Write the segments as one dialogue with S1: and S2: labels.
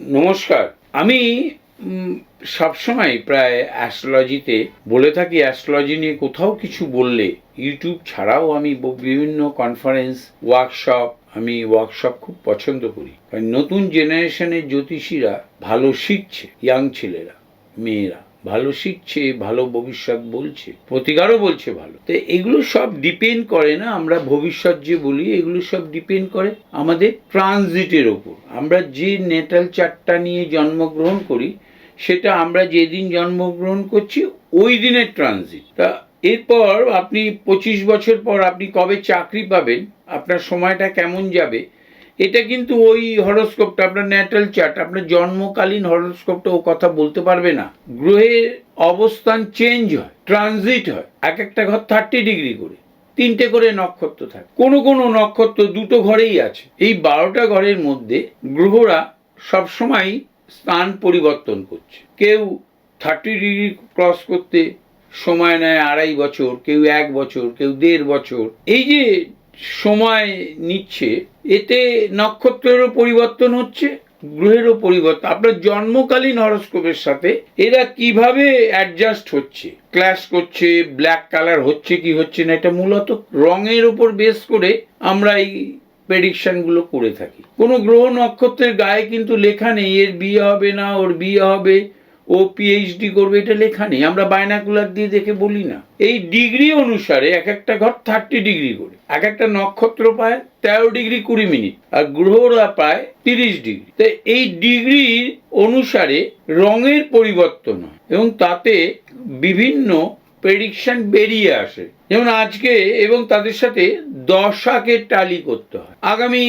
S1: নমস্কার। আমি সবসময় প্রায় অ্যাস্ট্রোলজিতে বলে থাকি অ্যাস্ট্রোলজি নিয়ে কোথাও কিছু বললে ইউটিউব ছাড়াও আমি বিভিন্ন কনফারেন্স ওয়ার্কশপ আমি ওয়ার্কশপ খুব পছন্দ করি। কারণ নতুন জেনারেশনের জ্যোতিষীরা ভালো শিখছে ইয়াং ছেলেরা, মেয়েরা। ভালো শিখছে, ভালো ভবিষ্যৎ বলছে, প্রতিকারও বলছে ভালো। তো এগুলো সব ডিপেন্ড করে না, আমরা ভবিষ্যৎ যে বলি, এগুলো সব ডিপেন্ড করে আমাদের ট্রানজিটের ওপর। আমরা যে নেটাল চার্টটা নিয়ে জন্মগ্রহণ করি, সেটা আমরা যেদিন জন্মগ্রহণ করছি, ওই দিনের ট্রানজিট তা এরপর আপনি পঁচিশ বছর পর আপনি কবে চাকরি পাবেন, আপনার সময়টা কেমন যাবে এটা কিন্তু ওই হরোস্কোপটা, আপনার ন্যাটাল চার্ট, আপনার জন্মকালীন হরোস্কোপটা ও কথা বলতে পারবে না। গ্রহের অবস্থান চেঞ্জ হয়, ট্রানজিট হয়, এক একটা ঘর থার্টি ডিগ্রি করে, তিনটে করে নক্ষত্র থাকে। কোনো কোনো নক্ষত্র দুটো ঘরেই আছে। এই বারোটা ঘরের মধ্যে গ্রহরা সবসময় স্থান পরিবর্তন করছে। কেউ থার্টি ডিগ্রি ক্রস করতে সময় নেয় আড়াই বছর, কেউ এক বছর, কেউ দেড় বছর। এই যে সময় নিচ্ছে, এতে নক্ষত্রেরও পরিবর্তন হচ্ছে, গ্রহেরও পরিবর্তন। আপনার জন্মকালীন হরস্কোপের সাথে এরা কীভাবে অ্যাডজাস্ট হচ্ছে? ক্ল্যাশ করছে ব্ল্যাক কালার হচ্ছে কি হচ্ছে না, এটা মূলত রঙের উপর বেস করে আমরা এই প্রেডিকশনগুলো করে থাকি। কোনো গ্রহ নক্ষত্রের গায়ে কিন্তু লেখা নেই, এর বিয়ে হবে না, ওর বিয়ে হবে। ও পিএইচডি করবে, এটা লেখা নেই। আমরা বায়নাকুলার দিয়ে দেখে বলি না। এই ডিগ্রি অনুসারে এক একটা ঘর থার্টি ডিগ্রি করে। এক একটা নক্ষত্র পায় তেরো ডিগ্রি কুড়ি মিনিট, আর গ্রহরা পায় তিরিশ ডিগ্রি। তো এই ডিগ্রি অনুসারে রঙের পরিবর্তন হয়, এবং তাতে বিভিন্ন প্রেডিকশন বেরিয়ে আসে। যেমন আজকে এবং তাদের সাথে দশাকে টালি করতে হয়। আগামী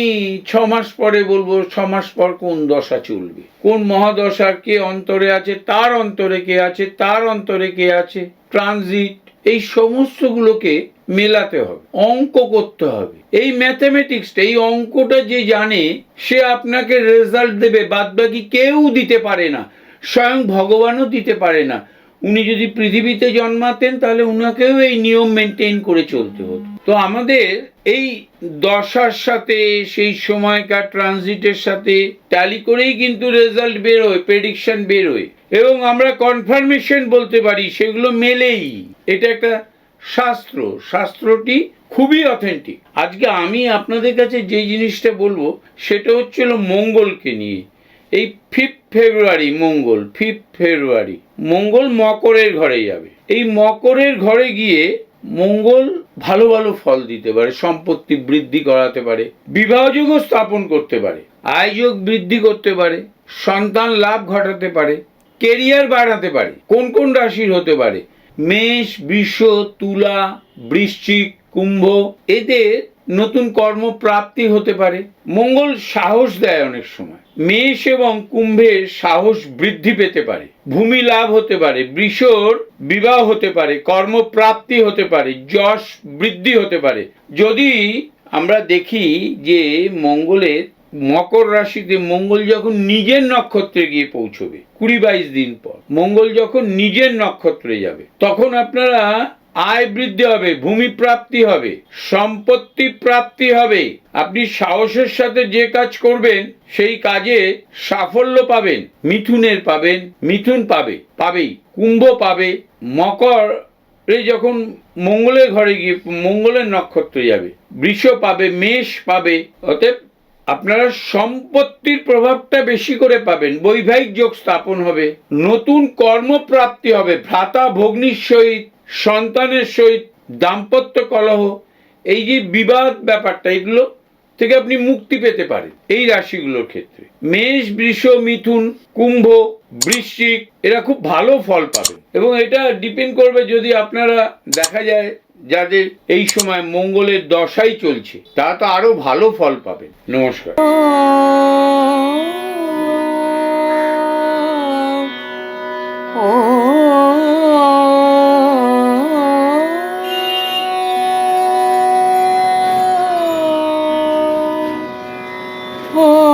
S1: ছ মাস পরে বলব, ছ মাস পর কোন দশা চলবে? কোন মহাদশার কে অন্তরে আছে, তার অন্তরে কে আছে, তার অন্তরে কে আছে? ট্রানজিট এই সমস্তগুলোকে মেলাতে হবে, অঙ্ক করতে হবে। এই ম্যাথামেটিক্সটা এই অঙ্কটা যে জানে, সে আপনাকে রেজাল্ট দেবে, বাদবাকি কেউ দিতে পারে না। স্বয়ং ভগবানও দিতে পারে না। উনি যদি পৃথিবীতে জন্মাতেন, তাহলে উনাকেও এই নিয়ম মেনটেন করে চলতে হতো। তো আমাদের এই দশার সাথে, সেই সময়কার ট্রানজিটের সাথে ট্যালি করেই কিন্তু রেজাল্ট বেরোয় প্রেডিকশন বেরোয়। এবং আমরা কনফার্মেশন বলতে পারি, সেগুলো মেলেই। এটা একটা শাস্ত্র। শাস্ত্রটি খুবই অথেন্টিক আজকে আমি আপনাদের কাছে যে জিনিসটা বলব, সেটা হচ্ছিল মঙ্গলকে নিয়ে। এই ফিফথ ফেব্রুয়ারি, মঙ্গল ফিফথ ফেব্রুয়ারি, মঙ্গল মকরের ঘরে যাবে। এই মকরের ঘরে গিয়ে মঙ্গল ভালো ভালো ফল দিতে পারে, সম্পত্তি বৃদ্ধি করাতে পারে বিবাহযোগও স্থাপন করতে পারে, আয়যোগ বৃদ্ধি করতে পারে, সন্তান লাভ ঘটাতে পারে, কেরিয়ার বাড়াতে পারে, কোন কোন রাশির হতে পারে, মেষ, বৃষ, তুলা, বৃশ্চিক, কুম্ভ, এদের নতুন কর্মপ্রাপ্তি হতে পারে। মঙ্গল সাহস দেয় অনেক সময়। মেষ এবং কুম্ভের সাহস বৃদ্ধি পেতে পারে। ভূমি লাভ হতে পারে, বৃষর বিবাহ হতে পারে, কর্মপ্রাপ্তি হতে পারে, যশ বৃদ্ধি হতে পারে। যদি আমরা দেখি যে মঙ্গলের মকর রাশিতে মঙ্গল যখন নিজের নক্ষত্রে গিয়ে পৌঁছবে, কুড়ি বাইশ দিন পর, মঙ্গল যখন নিজের নক্ষত্রে যাবে, তখন আপনারা আয় বৃদ্ধি হবে, ভূমি প্রাপ্তি হবে, সম্পত্তি প্রাপ্তি হবে। আপনি সাহসের সাথে যে কাজ করবেন, সেই কাজে সাফল্য পাবেন। মিথুনের পাবেন, মিথুন পাবে, পাবেই। কুম্ভ পাবে, মকর এই যখন মঙ্গলের ঘরে গিয়ে, মঙ্গলের নক্ষত্র যাবে। বৃষ পাবে, মেষ পাবে, অতএব আপনারা সম্পত্তির প্রভাবটা বেশি করে পাবেন। বৈবাহিক যোগ স্থাপন হবে, নতুন কর্মপ্রাপ্তি হবে, ভ্রাতা ভগ্নির সহিত সন্তানের সহিত দাম্পত্য কলহ, এই যে বিবাদ ব্যাপারটা, এগুলো থেকে আপনি মুক্তি পেতে পারেন এই রাশিগুলোর ক্ষেত্রে। মেষ, বৃষ, মিথুন, কুম্ভ, বৃশ্চিক, এরা খুব ভালো ফল পাবেন। এবং এটা ডিপেন্ড করবে যদি আপনারা দেখা যায় যাদের এই সময় মঙ্গলের দশাই চলছে তা তো আরও ভালো ফল পাবেন। নমস্কার।
S2: ও